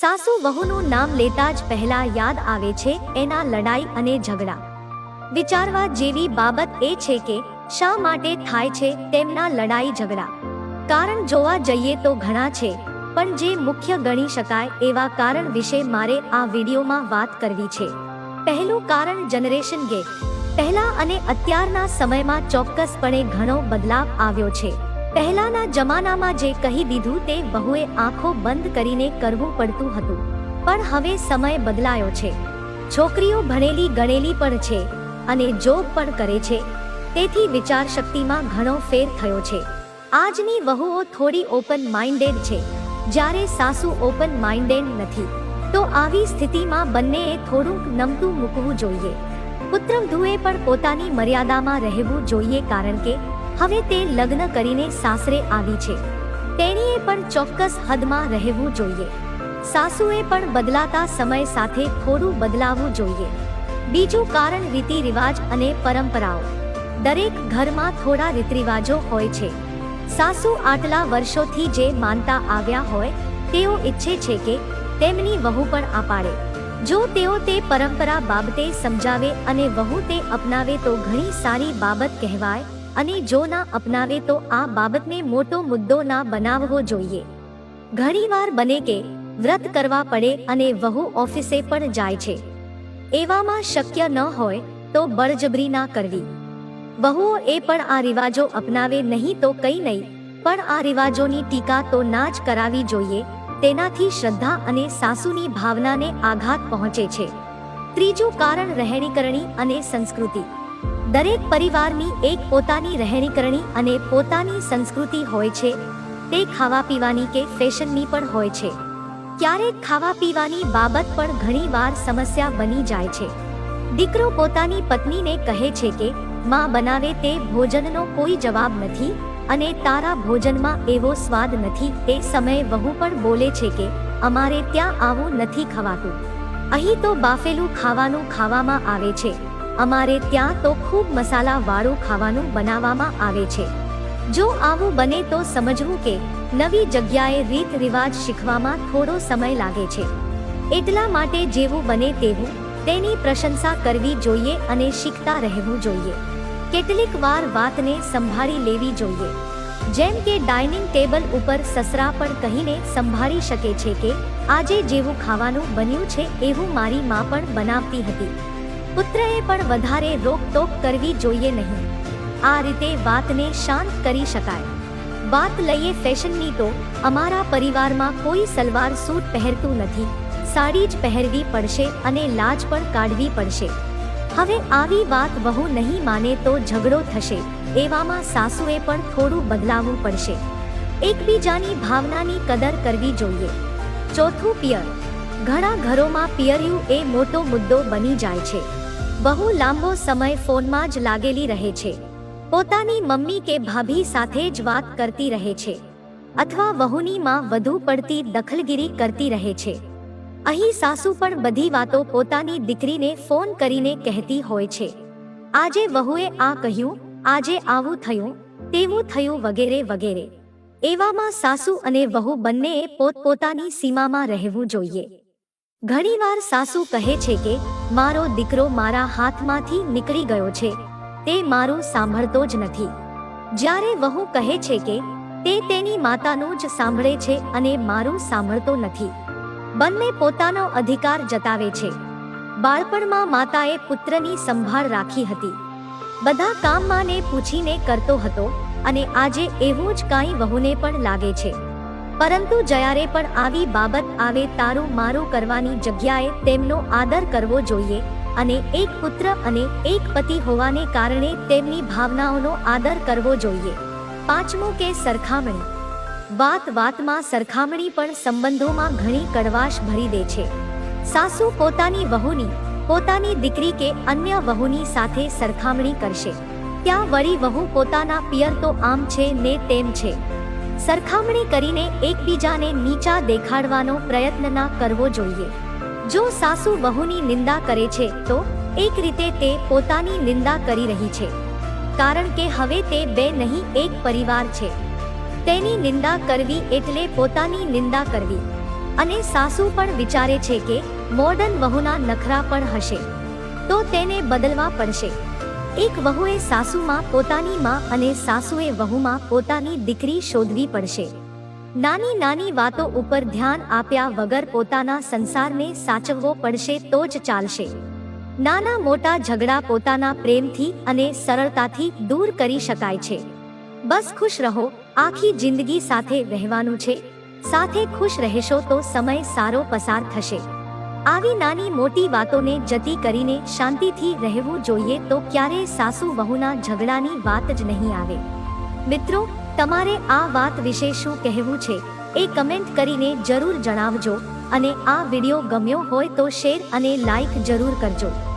સાસુ વહુનું નામ લેતા જ પહેલા યાદ આવે છે એના લડાઈ અને ઝઘડા. વિચારવા જેવી બાબત એ છે કે શા માટે થાય છે તેમના લડાઈ ઝઘડા. કારણ જોવા જઈએ તો ઘણા છે, પણ જે મુખ્ય ગણી શકાય એવા કારણ વિશે મારે આ વિડીયોમાં વાત કરવી છે. પહેલું કારણ જનરેશન ગેપ. પહેલા અને અત્યારના સમયમાં ચોક્કસપણે ઘણો બદલાવ આવ્યો છે. પહેલાના જમાનામાં જે કહી દીધું તે બહુએ આંખો બંધ કરીને કરવું પડતું હતું. પણ હવે સમય બદલાયો છે. છોકરીઓ ભણેલી ગણેલી પણ છે અને જોબ પણ કરે છે. તેથી વિચાર શક્તિમાં ઘણો ફેર થયો છે. આજની વહુઓ થોડી ઓપન માઇન્ડેડ છે. જ્યારે સાસુ ઓપન માઇન્ડેડ નથી, તો આવી સ્થિતિમાં બંનેએ થોડુંક નમતું મૂકવું જોઈએ. પુત્રવધુએ પણ પોતાની મર્યાદામાં રહેવું જોઈએ કારણ કે હવે તે લગ્ન કરીને સાસરે આવી છે. તેણીએ પણ ચોક્કસ હદમાં રહેવું જોઈએ. સાસુએ પણ બદલાતા સમય સાથે થોડું બદલાવવું જોઈએ. બીજું કારણ રીતિ રિવાજ અને પરંપરાઓ. દરેક ઘરમાં થોડા રીતરિવાજો હોય છે. સાસુ આટલા વર્ષોથી જે માનતા આવ્યા હોય, તેઓ ઈચ્છે છે કે તેમની વહુ પણ આ પાડે જો તેઓ તે પરંપરા બાબતે સમજાવે અને વહુ તે અપનાવે તો ઘણી સારી બાબત કહેવાય અને જો ના અપનાવે તો આ બાબતને મોટો મુદ્દો ના બનાવવો જોઈએ. ઘણીવાર બને કે વ્રત કરવા પડે અને વહુ ઓફિસે પણ જાય છે. એવામાં શક્ય ન હોય તો બળજબરી ના કરવી. વહુઓ એ પણ આ રિવાજો અપનાવે નહીં તો કઈ નહીં, પણ આ રિવાજોની ટીકા તો ના જ કરાવી જોઈએ, તેનાથી શ્રદ્ધા અને સાસુની ભાવનાને આઘાત પહોંચે છે. ત્રીજું કારણ રહેણીકરણી અને સંસ્કૃતિ. દરેક પરિવારની એક પોતાની રહેણીકરણી અને પોતાની સંસ્કૃતિ હોય છે. તે ખાવા પીવાની કે ફેશનની પણ હોય છે. ક્યારેક ખાવા પીવાની બાબત પણ ઘણીવાર સમસ્યા બની જાય છે. દીકરો પોતાની પત્નીને કહે છે કે, માં બનાવે તે ભોજનનો કોઈ જવાબ નથી અને તારા ભોજનમાં એવો સ્વાદ નથી. તે સમયે વહુ પણ બોલે છે કે, અમારે ત્યાં આવું નથી ખવાતું. અહીં તો બાફેલું ખાવાનું ખાવામાં આવે છે. અમારે ત્યાં તો ખૂબ મસાલા વાળું ખાવાનું બનાવવામાં આવે છે. જો આવું બને તો સમજવું કે નવી જગ્યાએ રીત રિવાજ શીખવામાં થોડો સમય લાગે છે. એટલા માટે જેવું બને તેવું તેની પ્રશંસા કરવી જોઈએ અને શીખતા રહેવું જોઈએ. કેટલીક વાર વાતને સંભાળી લેવી જોઈએ. જેમ કે ડાઇનિંગ ટેબલ ઉપર સસરા પણ કહીને સંભાળી શકે છે કે આજે જેવું ખાવાનું બન્યું છે એવું મારી માં પણ બનાવતી હતી. પુત્રએ પણ વધારે રોકટોક કરવી જોઈએ નહીં. આ રીતે વાતને શાંત કરી શકાય. વાત લઈએ ફેશનની તો અમારા પરિવારમાં કોઈ સલવાર સૂટ પહેરતું નથી. સાડી જ પહેરવી પડશે અને લાજ પણ કાઢવી પડશે. હવે આવી વાત વહુ નહીં માને તો ઝઘડો થશે. એવામાં સાસુએ પણ થોડું બદલાવવું પડશે. એકબીજાની ભાવનાની કદર કરવી જોઈએ. ચોથું પિયર. ઘણા ઘરોમાં પિયરિયું એ મોટો મુદ્દો બની જાય છે. બહુ લાંબો સમય ફોનમાં જ લાગેલી રહે છે. પોતાની મમ્મી કે ભાભી સાથે જ વાત કરતી રહે છે. અથવા વહુની માં વધુ પડતી દખલગીરી કરતી રહે છે. અહીં સાસુ પણ બધી વાતો પોતાની દીકરીને ફોન કરીને કહેતી હોય છે. આજે વહુએ આ કહ્યું, આજે આવું થયું, તેવું થયું વગેરે વગેરે. એવામાં સાસુ અને વહુ બંનેએ પોતપોતાની સીમામાં રહેવું જોઈએ. ઘણીવાર સાસુ કહે છે કે મારો દીકરો મારા હાથમાંથી નીકળી ગયો છે. તે મારું સાંભળતો જ નથી. જ્યારે વહુ કહે છે કે, તે તેની માતાનું જ સાંભળે છે અને મારું સાંભળતો નથી. બંને પોતાનો અધિકાર જતાવે છે. બાળપણમાં માતાએ પુત્રની સંભાળ રાખી હતી. બધા કામ માને પૂછીને કરતો હતો અને આજે એવું જ કાંઈ વહુને પણ લાગે છે. પરંતુ જ્યારે પણ આવી બાબત આવે તારું મારું કરવાની જગ્યાએ તેમનો આદર કરવો જોઈએ અને એક પુત્ર અને એક પતિ હોવાને કારણે તેમની ભાવનાઓનો આદર કરવો જોઈએ. પાંચમું કે સરખામણી. વાત વાતમાં સરખામણી પણ સંબંધોમાં ઘણી કડવાશ ભરી દે છે. સાસુ પોતાની વહુની, પોતાની દીકરી કે અન્ય વહુની સાથે સરખામણી કરશે. ત્યાં વળી વહુ પોતાના પિયર તો આમ છે ને તેમ છે. સરખામણી કરીને એકબીજાને નીચા દેખાડવાનો પ્રયત્ન ના કરવો જોઈએ. જો સાસુ વહુની નિંદા કરે છે, તો એક રીતે તે પોતાની નિંદા કરી રહી છે. કારણ કે હવે તે બે નહીં, એક પરિવાર છે. તેની નિંદા કરવી એટલે પોતાની નિંદા કરવી. અને સાસુ પણ વિચારે છે કે મોડર્ન વહુના નખરા પણ હશે. તો તેને બદલવા પડશે. એક વહુએ સાસુમાં પોતાની માં અને સાસુએ વહુમાં પોતાની દીકરી શોધવી પડશે. નાની નાની વાતો ઉપર ધ્યાન આપ્યા વગર પોતાના સંસારને સાચવવો પડશે તો જ ચાલશે. નાના મોટા ઝઘડા પોતાના પ્રેમથી અને સરળતાથી દૂર કરી શકાય છે. બસ ખુશ રહો, આખી જિંદગી સાથે રહેવાનું છે. સાથે ખુશ રહેશો તો સમય સારો પસાર થશે. આવી નાની મોટી વાતોને જતી કરીને શાંતિથી રહેવું જોઈએ તો ક્યારેય સાસુ વહુના ઝઘડાની વાત જ નહીં આવે. મિત્રો, તમારે આ વાત વિશે શું કહેવું છે એ કમેન્ટ કરીને જરૂર જણાવજો અને આ વિડિયો ગમ્યો હોય તો શેર અને લાઈક જરૂર કરજો.